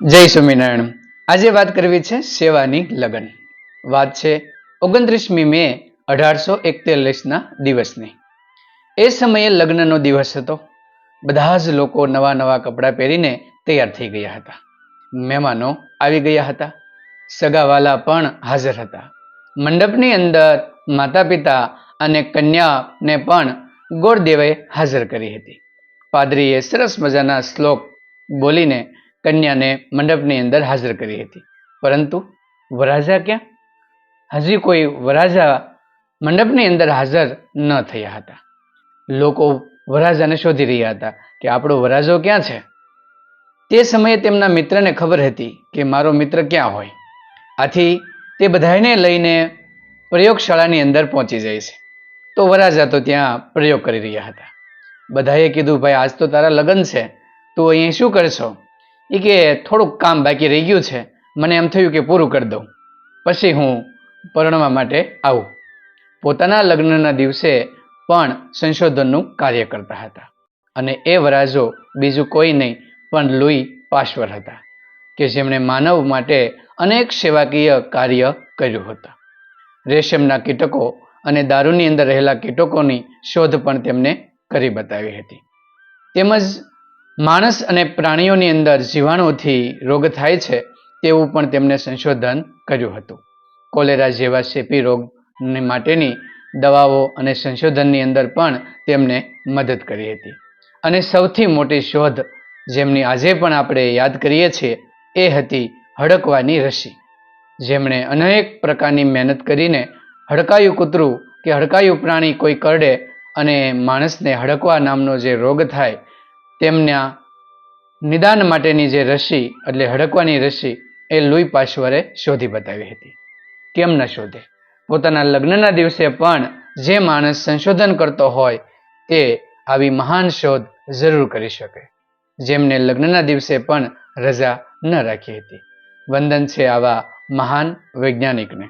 જય સ્વામિનારાયણ. આજે વાત કરવી છે સેવાની લગ્ન. વાત છે ઓગણત્રીસમી મે અઢારસો એકતાલીસના દિવસની. એ સમયે લગ્નનો દિવસ હતો. બધા જ લોકો નવા નવા કપડાં પહેરીને તૈયાર થઈ ગયા હતા. મહેમાનો આવી ગયા હતા. સગાવાલા પણ હાજર હતા. મંડપની અંદર માતા પિતા અને કન્યાને પણ ગોળદેવે હાજર કરી હતી. પાદરીએ સરસ મજાના શ્લોક બોલીને કન્યાને મંડપની અંદર હાજર કરી હતી. પરંતુ વરાજા ક્યાં? હજી કોઈ વરાજા મંડપની અંદર હાજર ન થયા હતા. લોકો વરાજાને શોધી રહ્યા હતા કે આપણો વરાજો ક્યાં છે? તે સમયે તેમના મિત્રને ખબર હતી કે મારો મિત્ર ક્યાં હોય. આથી તે બધાને લઈને પ્રયોગશાળાની અંદર પહોંચી જાય છે. તો વરાજા તો ત્યાં પ્રયોગ કરી રહ્યા હતા. બધાએ કીધું, ભાઈ, આજ તો તારા લગ્ન છે. તું અહીં શું કરશો? એ કે થોડુંક કામ બાકી રહી ગયું છે. મને એમ થયું કે પૂરું કરી દઉં. પછી હું પરણવા માટે આવું. પોતાના લગ્નના દિવસે પણ સંશોધનનું કાર્ય કરતા હતા. અને એ વરાજો બીજું કોઈ નહીં, પણ લુઈ પાશ્વર હતા, કે જેમણે માનવ માટે અનેક સેવાકીય કાર્ય કર્યું હતું. રેશમના કીટકો અને દારૂની અંદર રહેલા કીટકોની શોધ પણ તેમને કરી બતાવી હતી. તેમજ માણસ અને પ્રાણીઓની અંદર જીવાણુથી રોગ થાય છે તેવું પણ તેમણે સંશોધન કર્યું હતું. કોલેરા જેવા શેપી રોગ માટેની દવાઓ અને સંશોધનની અંદર પણ તેમને મદદ કરી હતી. અને સૌથી મોટી શોધ જેમની આજે પણ આપણે યાદ કરીએ છીએ એ હતી હડકવાની રસી. જેમણે અનેક પ્રકારની મહેનત કરીને હડકાયું કૂતરું કે હડકાયું પ્રાણી કોઈ કરડે અને માણસને હડકવા નામનો જે રોગ થાય તેમના નિદાન માટેની જે રસી, એટલે હડકવાની રસી, એ લુઈ પાશ્વરે શોધી બતાવી હતી. કેમ ન શોધે? પોતાના લગ્નના દિવસે પણ જે માણસ સંશોધન કરતો હોય, તે આવી મહાન શોધ જરૂર કરી શકે. જેમને લગ્નના દિવસે પણ રજા ન રાખી હતી. વંદન છે આવા મહાન વૈજ્ઞાનિકને.